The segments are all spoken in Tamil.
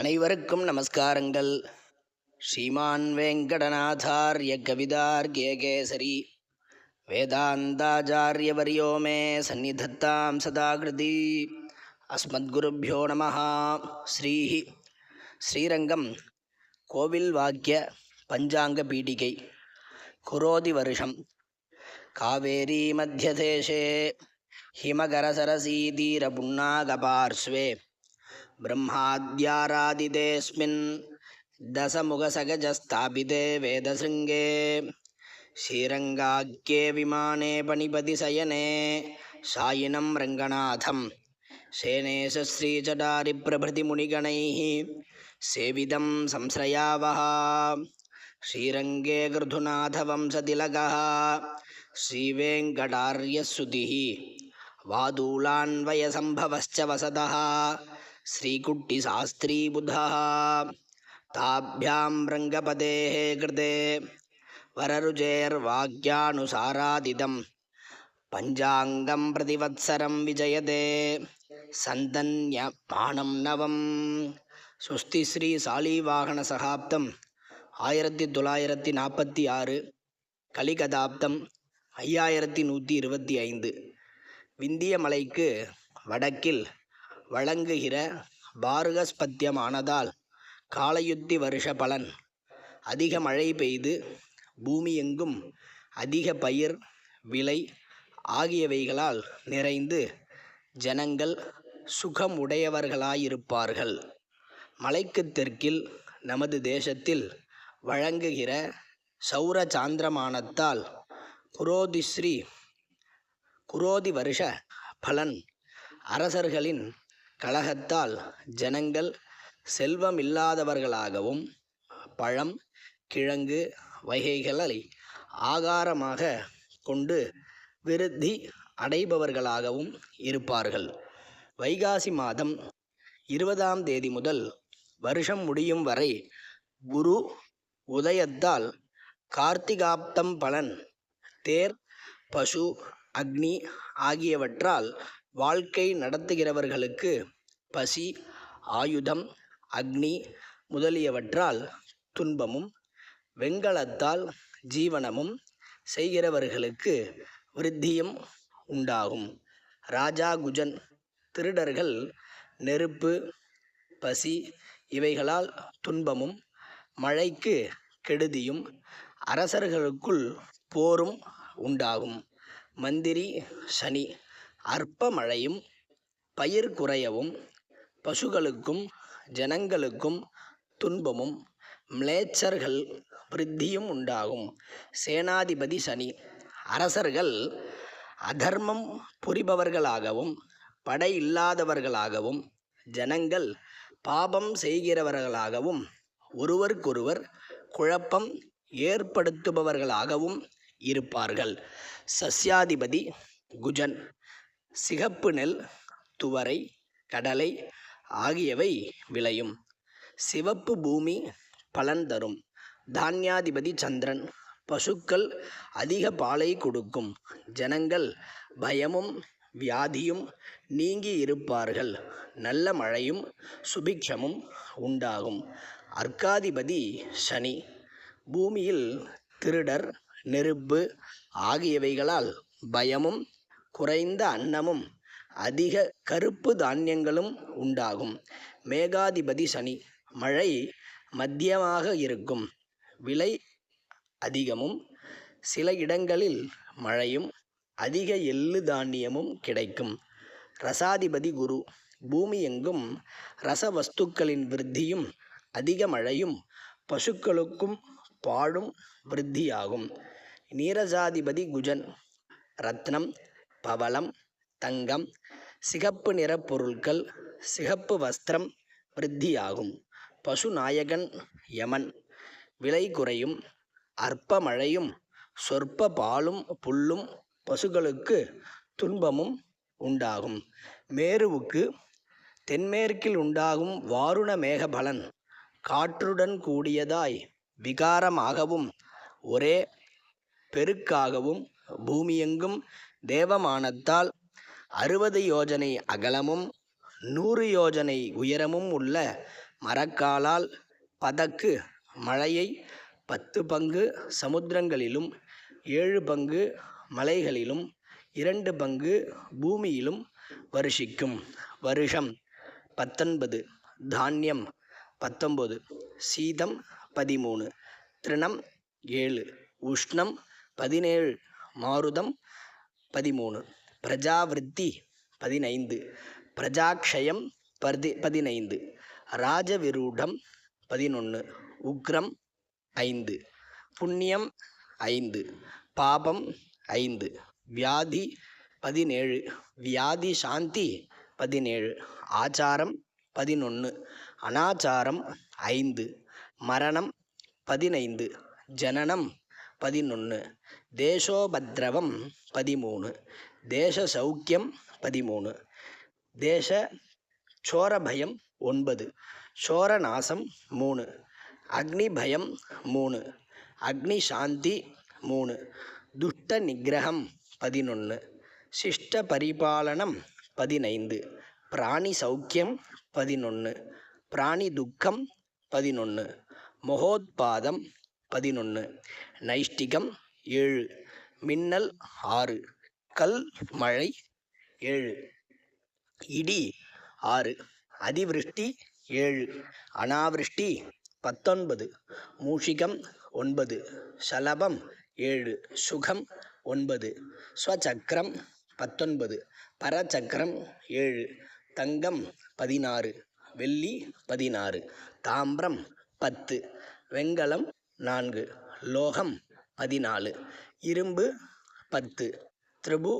அனைவருக்கும் நமஸ்காரங்கள். ஸ்ரீமான் வெங்கடநாதாரிய கவிதார் கேகேசரி வேதாந்தாச்சாரியவரியோ மே சந்நிதத்தாம் சதாகிருதி. அஸ்மத்குருப்போ நம ஸ்ரீ ஸ்ரீரங்கம் கோவில் வாக்கிய பஞ்சாங்க பீடிகை குரோதி வருஷம். காவேரி மத்தியதேசே ஹிமகரசரசீதீரபுண்ணாகபார்ஸ்வே ब्रह्माद्यारादितेऽस्मिन् दशमुखसगजस्थापिते वेदशृङ्गे श्रीरङ्गाख्ये विमाने पणिपतिशयने शायिनं रङ्गनाथं शेनेशश्रीचटारिप्रभृतिमुनिगणैः सेवितं संश्रयावः श्रीरङ्गे गृधुनाथवंशतिलकः श्रीवेङ्कटार्यसुतिः वादूलान्वयसम्भवश्च वसतः श्रीकुट्टिशास्त्रीबुधः ताभ्यां रङ्गपतेः कृते वररुचेर्वाक्यानुसारादिदं पञ्चाङ्गं प्रतिवत्सरं विजयते சந்தன்யமானம் நவம் சுஸ்தி ஸ்ரீ சாலிவாகன சகாப்தம் ஆயிரத்தி தொள்ளாயிரத்தி நாற்பத்தி ஆறு கலிகதாப்தம் ஐயாயிரத்தி நூற்றி இருபத்தி ஐந்து விந்திய மலைக்கு வடக்கில் வழங்குகிற பாருகஸ்பத்தியமானதால் காலயுத்தி வருஷ பலன் அதிக மழை பெய்து பூமி எங்கும் அதிக பயிர் விலை ஆகியவைகளால் நிறைந்து ஜனங்கள் சுகம் உடையவர்களாயிருப்பார்கள் மலைக்கு தெற்கில் நமது தேசத்தில் வழங்குகிற சௌர சாந்திரமானத்தால் குரோதிஸ்ரீ குரோதி வருஷ பலன் அரசர்களின் கழகத்தால் ஜனங்கள் செல்வமில்லாதவர்களாகவும் பழம் கிழங்கு வகைகளை ஆகாரமாக கொண்டு விருத்தி அடைபவர்களாகவும் இருப்பார்கள். வைகாசி மாதம் இருபதாம் தேதி முதல் வருஷம் முடியும் வரை குரு உதயத்தால் கார்த்திகாப்தம் பலன் தேர் பசு அக்னி ஆகியவற்றால் வாழ்க்கை நடத்துகிறவர்களுக்கு பசி ஆயுதம் அக்னி முதலியவற்றால் துன்பமும் வெண்கலத்தால் ஜீவனமும் செய்கிறவர்களுக்கு விருத்தியும் உண்டாகும். ராஜா குஜன் திருடர்கள் நெருப்பு பசி இவைகளால் துன்பமும் மழைக்கு கெடுதியும் அரசர்களுக்குள் போரும் உண்டாகும். மந்திரி சனி அற்ப மழையும் பயிர் குறையவும் பசுகளுக்கும் ஜனங்களுக்கும் துன்பமும் மிளேச்சர்கள் விருத்தியும் உண்டாகும். சேனாதிபதி சனி அரசர்கள் அதர்மம் புரிபவர்களாகவும் படை இல்லாதவர்களாகவும் ஜனங்கள் பாபம் செய்கிறவர்களாகவும் ஒருவருக்கொருவர் குழப்பம் ஏற்படுத்துபவர்களாகவும் இருப்பார்கள். சஸ்யாதிபதி குஜன். சிகப்பு நெல் துவரை கடலை ஆகியவை விளையும். சிவப்பு பூமி பலன் தரும். தானியாதிபதி சந்திரன் பசுக்கள் அதிக பாலை கொடுக்கும். ஜனங்கள் பயமும் வியாதியும் நீங்கி இருப்பார்கள். நல்ல மழையும் சுபிக்ஷமும் உண்டாகும். அர்க்காதிபதி சனி பூமியில் திருடர் நெருப்பு ஆகியவைகளால் பயமும் குறைந்த அன்னமும் அதிக கருப்பு தானியங்களும் உண்டாகும். மேகாதிபதி சனி மழை மத்தியமாக இருக்கும். விலை அதிகமும் சில இடங்களில் மழையும் அதிக எள்ளு தானியமும் கிடைக்கும். ரசாதிபதி குரு பூமி எங்கும் ரச வஸ்துக்களின் விருத்தியும் அதிக மழையும் பசுக்களுக்கும் பாழும் விருத்தியாகும். நீரசாதிபதி குஜன் ரத்னம் பவளம் தங்கம் சிகப்பு நிற பொருட்கள் சிகப்பு வஸ்திரம் விருத்தியாகும். பசுநாயகன் யமன். விலை குறையும். அற்ப மழையும் சொற்ப பாலும் புல்லும் பசுகளுக்கு துன்பமும் உண்டாகும். மேருவுக்கு தென்மேற்கில் உண்டாகும் வாருண மேக பலன் காற்றுடன் கூடியதாய் விகாரமாகவும் ஒரே பெருக்காகவும் பூமியெங்கும் தேவமானத்தால் அறுபது யோஜனை அகலமும் நூறு யோஜனை உயரமும் உள்ள மரக்காலால் பதக்கு மழையை பத்து பங்கு சமுத்திரங்களிலும் ஏழு பங்கு மலைகளிலும் இரண்டு பங்கு பூமியிலும் வருஷிக்கும். வருஷம் பத்தொன்பது தானியம் பத்தொம்பது சீதம் பதிமூணு திருணம் ஏழு உஷ்ணம் பதினேழு மாருதம் பதிமூணு. பிரஜாவிருத்தி பதினைந்து. பிரஜாக்ஷயம் பதி பதினைந்து. ராஜவிரூடம் பதினொன்று உக்ரம் ஐந்து. புண்ணியம் ஐந்து. பாபம் ஐந்து. வியாதி பதினேழு. வியாதி சாந்தி பதினேழு. ஆச்சாரம் பதினொன்று அனாச்சாரம் ஐந்து. மரணம் பதினைந்து. ஜனனம் பதினொன்று தேசோபத்ரவம் பதிமூணு. தேச சௌக்கியம் பதிமூணு. தேச சோரபயம் ஒன்பது. சோரநாசம் மூணு. அக்னி பயம் மூணு. அக்னி சாந்தி மூணு. துஷ்ட நிகிரகம் பதினொன்று சிஷ்ட பரிபாலனம் பதினைந்து. பிராணி சௌக்கியம் பதினொன்று பிராணி துக்கம் பதினொன்று மகோத்பாதம் பதினொன்று நைஷ்டிகம் ஏழு. மின்னல் ஆறு. கல் மழை ஏழு. இடி ஆறு. அதிவிருஷ்டி ஏழு. அனாவிருஷ்டி பத்தொன்பது. மூஷிகம் ஒன்பது. சலபம் ஏழு. சுகம் ஒன்பது. ஸ்வசக்கரம் பத்தொன்பது. பரச்சக்கரம் ஏழு. தங்கம் பதினாறு. வெள்ளி பதினாறு. தாம்பரம் பத்து. வெங்கலம் நான்கு. லோகம் பதினாலு. இரும்பு பத்து. திரிபு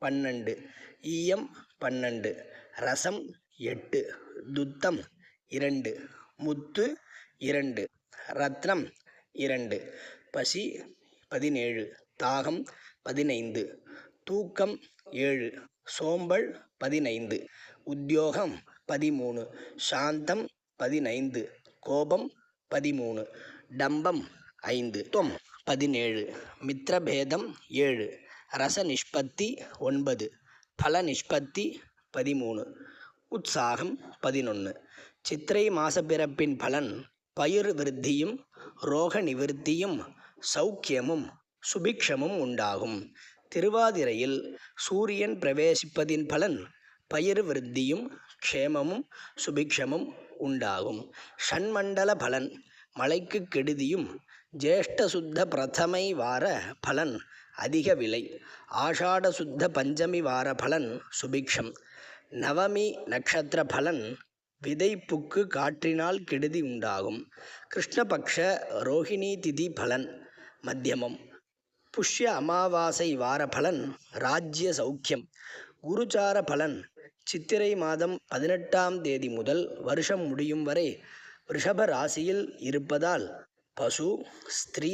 பன்னெண்டு. ஈயம் பன்னெண்டு. ரசம் எட்டு. துத்தம் இரண்டு. முத்து இரண்டு. ரத்னம் இரண்டு. பசி பதினேழு. தாகம் பதினைந்து. தூக்கம் ஏழு. சோம்பல் பதினைந்து. உத்தியோகம் பதிமூணு. சாந்தம் பதினைந்து. கோபம் பதிமூணு. டம்பம் ஐந்து. தொம் பதினேழு. மித்திரபேதம் ஏழு. ரச நிஷ்பத்தி ஒன்பது. பல நிஷ்பத்தி பதிமூணு. உற்சாகம் பதினொன்று சித்திரை மாசப்பிறப்பின் பலன் பயிர் விருத்தியும் ரோக நிவிருத்தியும் சௌக்கியமும் சுபிக்ஷமும் உண்டாகும். திருவாதிரையில் சூரியன் பிரவேசிப்பதின் பலன் பயிர் விருத்தியும் க்ஷேமமும் சுபிக்ஷமும் உண்டாகும். ஷண்மண்டல பலன் மலைக்கு கெடுதியும் ஜேஷ்ட சுத்த பிரதமை வார பலன் அதிக விலை. ஆஷாட சுத்த பஞ்சமி வார பலன் சுபிக்ஷம். நவமி நட்சத்திர பலன் விதைப்புக்கு காற்றினால் கெடுதி உண்டாகும். கிருஷ்ணபக்ஷ ரோஹிணி திதி பலன் மத்தியமம். புஷ்ய அமாவாசை வார பலன் ராஜ்ய சௌக்கியம். குருச்சார பலன் சித்திரை மாதம் பதினெட்டாம் தேதி முதல் வருஷம் முடியும் வரை ரிஷப ராசியில் இருப்பதால் பசு ஸ்திரீ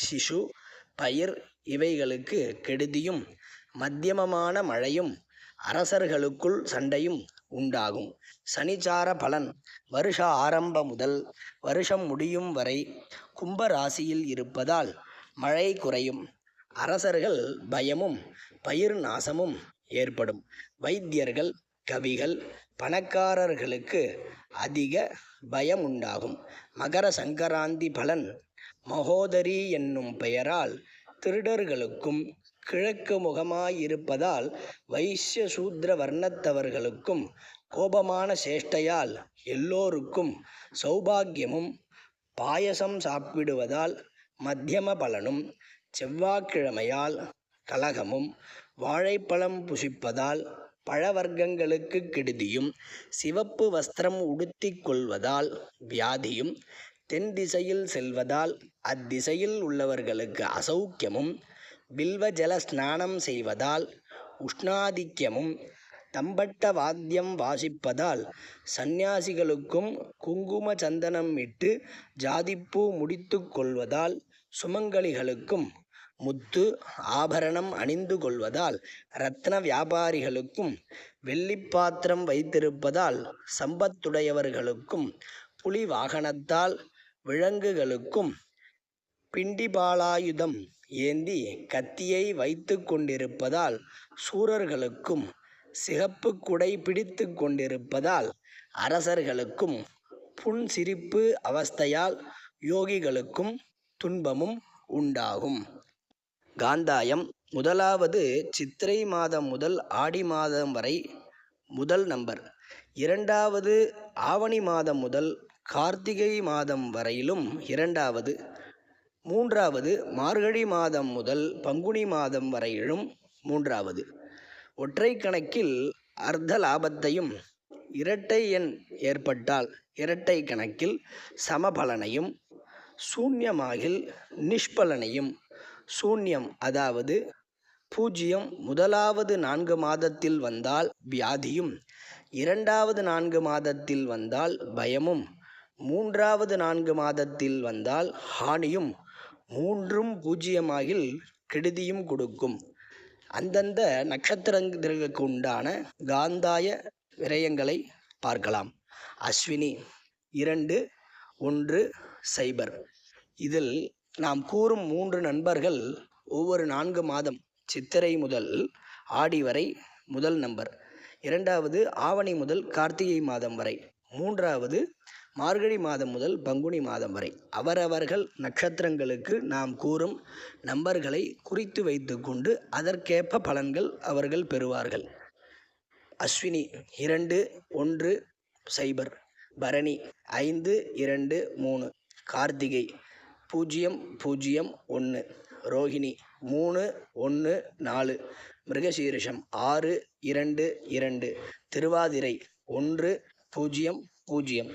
சிசு பயிர் இவைகளுக்கு கெடுதியும் மத்தியமமான மழையும் அரசர்களுக்குள் சண்டையும் உண்டாகும். சனிச்சார பலன் வருஷ ஆரம்ப முதல் வருஷம் முடியும் வரை கும்ப ராசியில் இருப்பதால் மழை குறையும். அரசர்கள் பயமும் பயிர் நாசமும் ஏற்படும். வைத்தியர்கள் கவிகள் பணக்காரர்களுக்கு அதிக பயம் உண்டாகும் மகர சங்கராந்தி பலன் மகோதரி என்னும் பெயரால் திருடர்களுக்கும் கிழக்கு முகமாயிருப்பதால் வைசிய சூத்ர வர்ணத்தவர்களுக்கும் கோபமான சேஷ்டையால் எல்லோருக்கும் சௌபாகியமும் பாயசம் சாப்பிடுவதால் மத்தியம பலனும் செவ்வாய்க்கிழமையால் கலகமும் வாழைப்பழம் புசிப்பதால் பழவர்க்கங்களுக்கு கெடுதியும் சிவப்பு வஸ்திரம் உடுத்திக் கொள்வதால் வியாதியும் தென் திசையில் செல்வதால் அத்திசையில் உள்ளவர்களுக்கு அசௌக்கியமும் பில்வ ஜல ஸ்நானம் செய்வதால் உஷ்ணாதிக்கியமும் தம்பட்ட வாத்தியம் வாசிப்பதால் சந்நியாசிகளுக்கும் குங்கும சந்தனம் இட்டு ஜாதிப்பூ முடித்து கொள்வதால் சுமங்கலிகளுக்கும் முத்து ஆபரணம் அணிந்து கொள்வதால் ரத்ன வியாபாரிகளுக்கும் வெள்ளிப்பாத்திரம் வைத்திருப்பதால் சம்பத்துடையவர்களுக்கும் புலி வாகனத்தால் விலங்குகளுக்கும் பிண்டிபாலாயுதம் ஏந்தி கத்தியை வைத்து கொண்டிருப்பதால் சூரர்களுக்கும் சிகப்பு குடை பிடித்து கொண்டிருப்பதால் அரசர்களுக்கும் புன்சிரிப்பு அவஸ்தையால் யோகிகளுக்கும் துன்பமும் உண்டாகும். காந்தாயம் முதலாவது சித்திரை மாதம் முதல் ஆடி மாதம் வரை முதல் நம்பர். இரண்டாவது ஆவணி மாதம் முதல் கார்த்திகை மாதம் வரையிலும் இரண்டாவது. மூன்றாவது மார்கழி மாதம் முதல் பங்குனி மாதம் வரையிலும் மூன்றாவது. ஒற்றை கணக்கில் அர்த்த லாபத்தையும் இரட்டை எண் ஏற்பட்டால் இரட்டை கணக்கில் சமபலனையும் சூன்யமாகில் நிஷ்பலனையும் சூன்யம் அதாவது பூஜ்ஜியம் முதலாவது நான்கு மாதத்தில் வந்தால் வியாதியும் இரண்டாவது நான்கு மாதத்தில் வந்தால் பயமும் மூன்றாவது நான்கு மாதத்தில் வந்தால் ஹானியும் மூன்றும் பூஜ்ஜியமாகில் கெடுதியும் கொடுக்கும். அந்தந்த நட்சத்திரங்களுக்கு உண்டான காந்தாய விரயங்களை பார்க்கலாம். அஸ்வினி இரண்டு ஒன்று சைபர். இதில் நாம் கூறும் மூன்று நண்பர்கள் ஒவ்வொரு நான்கு மாதம் சித்திரை முதல் ஆடி வரை முதல் நம்பர். இரண்டாவது ஆவணி முதல் கார்த்திகை மாதம் வரை. மூன்றாவது மார்கழி மாதம் முதல் பங்குனி மாதம் வரை. அவரவர்கள் நட்சத்திரங்களுக்கு நாம் கூறும் நம்பர்களை குறித்து வைத்துக்கொண்டு அதற்கேற்ப பலன்கள் அவர்கள் பெறுவார்கள். அஸ்வினி இரண்டு ஒன்று சைபர். பரணி ஐந்து இரண்டு மூணு. கார்த்திகை பூஜ்ஜியம் பூஜ்ஜியம் ஒன்று ரோஹிணி மூணு ஒன்று நாலு. மிருகசீரிஷம் ஆறு இரண்டு இரண்டு. திருவாதிரை ஒன்று பூஜ்ஜியம் பூஜ்ஜியம்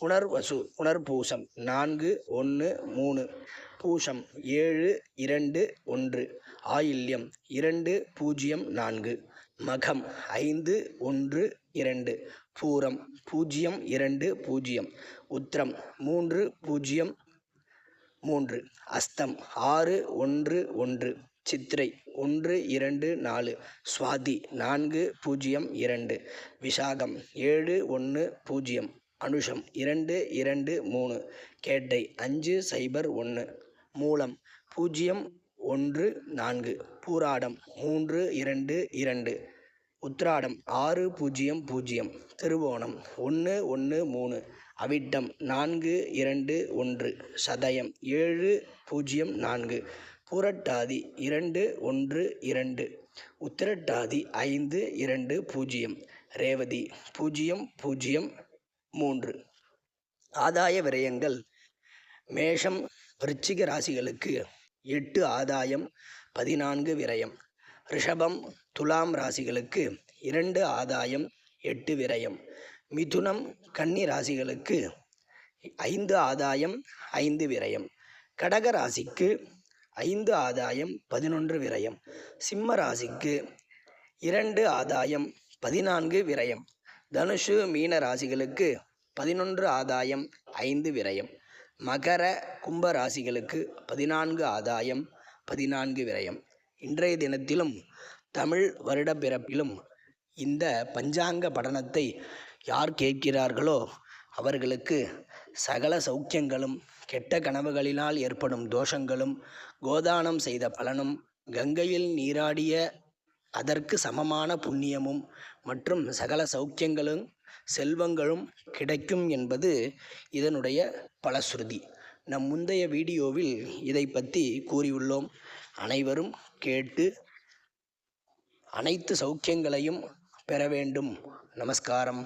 புனர்வசு புனர்பூசம் நான்கு ஒன்று மூணு. பூஷம் ஏழு இரண்டு ஒன்று. ஆயில்யம் இரண்டு பூஜ்ஜியம் நான்கு. மகம் ஐந்து ஒன்று இரண்டு. பூரம் பூஜ்ஜியம் இரண்டு பூஜ்ஜியம் உத்திரம் மூன்று பூஜ்ஜியம் மூன்று. அஸ்தம் ஆறு ஒன்று ஒன்று. சித்திரை ஒன்று இரண்டு நாலு. சுவாதி நான்கு பூஜ்ஜியம் இரண்டு. விசாகம் ஏழு ஒன்று பூஜ்ஜியம் அனுஷம் இரண்டு இரண்டு மூணு. கேட்டை அஞ்சு சைபர் ஒன்று. மூலம் பூஜ்ஜியம் ஒன்று நான்கு. பூராடம் மூன்று இரண்டு இரண்டு. உத்ராடம் ஆறு பூஜ்ஜியம் பூஜ்ஜியம் திருவோணம் ஒன்று ஒன்று மூணு. அவிட்டம் நான்கு இரண்டு ஒன்று. சதயம் ஏழு பூஜ்ஜியம் நான்கு. புரட்டாதி இரண்டு ஒன்று இரண்டு. உத்திரட்டாதி ஐந்து இரண்டு பூஜ்ஜியம். ரேவதி பூஜ்ஜியம் பூஜ்ஜியம் மூன்று. ஆதாய விரயங்கள். மேஷம் விருச்சிக ராசிகளுக்கு எட்டு ஆதாயம் பதினான்கு விரயம். ரிஷபம் துலாம் ராசிகளுக்கு இரண்டு ஆதாயம் எட்டு விரயம். மிதுனம் கன்னி ராசிகளுக்கு ஐந்து ஆதாயம் ஐந்து விரயம். கடக ராசிக்கு ஐந்து ஆதாயம் பதினொன்று விரயம். சிம்ம ராசிக்கு இரண்டு ஆதாயம் பதினான்கு விரயம். தனுஷு மீன ராசிகளுக்கு பதினொன்று ஆதாயம் ஐந்து விரயம். மகர கும்ப ராசிகளுக்கு பதினான்கு ஆதாயம் பதினான்கு விரயம். இன்றைய தினத்திலும் தமிழ் வருட பிறப்பிலும் இந்த பஞ்சாங்க படனத்தை யார் கேட்கிறார்களோ அவர்களுக்கு சகல சௌக்கியங்களும் கெட்ட கனவுகளினால் ஏற்படும் தோஷங்களும் கோதானம் செய்த பலனும் கங்கையில் நீராடிய அதற்கு சமமான புண்ணியமும் மற்றும் சகல சௌக்கியங்களும் செல்வங்களும் கிடைக்கும் என்பது இதனுடைய பலஸ்ருதி. நம் முந்தைய வீடியோவில் இதை பற்றி கூறியுள்ளோம். அனைவரும் கேட்டு அனைத்து சௌக்கியங்களையும் பெற வேண்டும். నమస్కారం